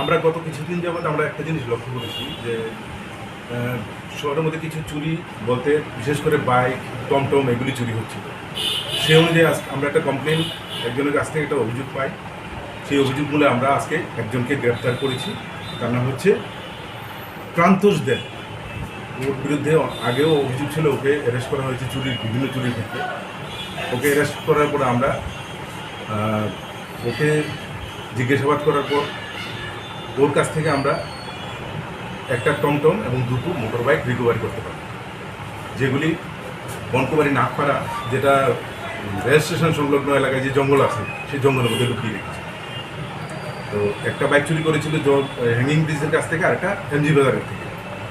আমরা গত কিছুদিন যাবৎ আমরা একটা জিনিস লক্ষ্য করেছি যে শহরের মধ্যে কিছু চুরি বলতে বিশেষ করে বাইক, টমটম এগুলি চুরি হচ্ছিল। সে অনুযায়ী আমরা একটা কমপ্লেন একজনের কাছ থেকে একটা অভিযোগ পাই। সেই অভিযোগ বলে আমরা আজকে একজনকে গ্রেপ্তার করেছি। তার নাম হচ্ছে প্রান্তোষ দেব। ওর বিরুদ্ধে আগেও অভিযোগ ছিল, ওকে অ্যারেস্ট করা হয়েছে চুরির, বিভিন্ন চুরির ক্ষেত্রে। ওকে অ্যারেস্ট করার পরে আমরা ওকে জিজ্ঞাসাবাদ করার পর ওর কাছ থেকে আমরা একটা টমটম এবং দুটো মোটর বাইক রিকভারি করতে পারি। যেগুলি বনকুমারী নাগপাড়া, যেটা রেল স্টেশন সংলগ্ন এলাকায় যে জঙ্গল আছে, সেই জঙ্গলের মধ্যে লুকিয়ে রেখেছে। তো একটা বাইক চুরি করেছিল হ্যাঙ্গিং ব্রিজের কাছ থেকে আর একটা এমজি বাজারের থেকে।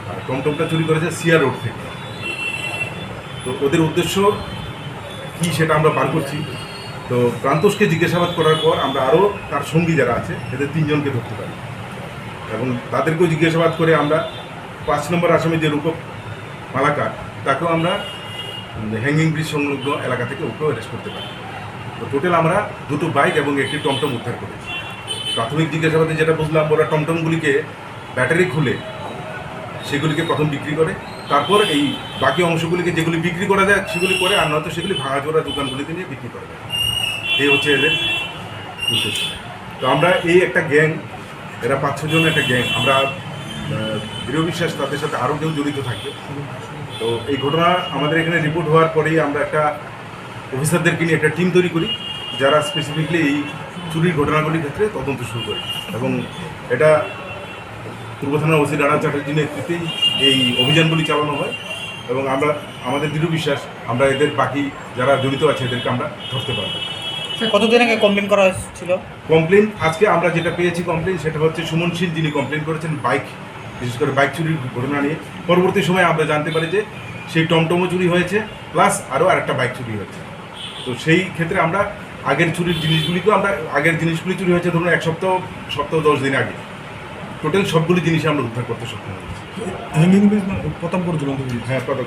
আর টমটমটা চুরি করেছে সিয়া রোড থেকে। তো ওদের উদ্দেশ্য কি সেটা আমরা বার করছি। তো প্রান্তোষকে জিজ্ঞাসাবাদ করার পর আমরা আরও তার সঙ্গী যারা আছে, এদের তিনজনকে ধরতে পারি। এবং তাদেরকেও জিজ্ঞাসাবাদ করে আমরা পাঁচ নম্বর আসামি যে রূপক মালাকার, তাকেও আমরা হ্যাঙ্গিং ব্রিজ সংলগ্ন এলাকা থেকে ওকেও অ্যারেস্ট করতে পারি। তো টোটাল আমরা দুটো বাইক এবং একটি টমটম উদ্ধার করেছি। প্রাথমিক জিজ্ঞাসাবাদে যেটা বুঝলাম, ওরা টমটমগুলিকে ব্যাটারি খুলে সেগুলিকে প্রথম বিক্রি করে, তারপর এই বাকি অংশগুলিকে যেগুলি বিক্রি করা যায় সেগুলি করে, আর নয়তো সেগুলি ভাঙাচোরা দোকানগুলিতে নিয়ে বিক্রি করা যায়। এই হচ্ছে এদের উদ্দেশ্য। তো আমরা এই একটা গ্যাং এরা পাঁচ ছজন একটা গ্যাং। আমরা দৃঢ় বিশ্বাস তাদের সাথে আরও কেউ জড়িত থাকবে তো এই ঘটনা আমাদের এখানে রিপোর্ট হওয়ার পরেই আমরা একটা অফিসারদেরকে নিয়ে একটা টিম তৈরি করি, যারা স্পেসিফিকলি এই চুরির ঘটনাগুলির ক্ষেত্রে তদন্ত শুরু করে। এবং এটা পূর্ব থানার ওসি রানা চ্যাটার্জি নেতৃত্বেই এই অভিযানগুলি চালানো হয়। এবং আমরা, আমাদের দৃঢ় বিশ্বাস, আমরা এদের বাকি যারা জড়িত আছে, এদেরকে আমরা ধরতে পারব। কতদিন আগে কমপ্লেন করা হয়েছিল? কমপ্লেন আজকে আমরা যেটা পেয়েছি কমপ্লেন সেটা হচ্ছে সুমন শীল যিনি কমপ্লেন করেছেন বাইক বিশেষ করে বাইক চুরির ঘটনা নিয়ে। পরবর্তী সময়ে আমরা জানতে পারি যে সেই টমটমও চুরি হয়েছে প্লাস আরও আরেকটা বাইক চুরি হয়েছে। তো সেই ক্ষেত্রে আমরা আগের চুরির জিনিসগুলিকেও আমরা আগের জিনিসগুলি চুরি হয়েছে ধরুন এক সপ্তাহ সপ্তাহ দশ দিন আগে। টোটাল সবগুলি জিনিস আমরা উদ্ধার করতে সক্ষম হয়েছি। পর্যন্ত হ্যাঁ কত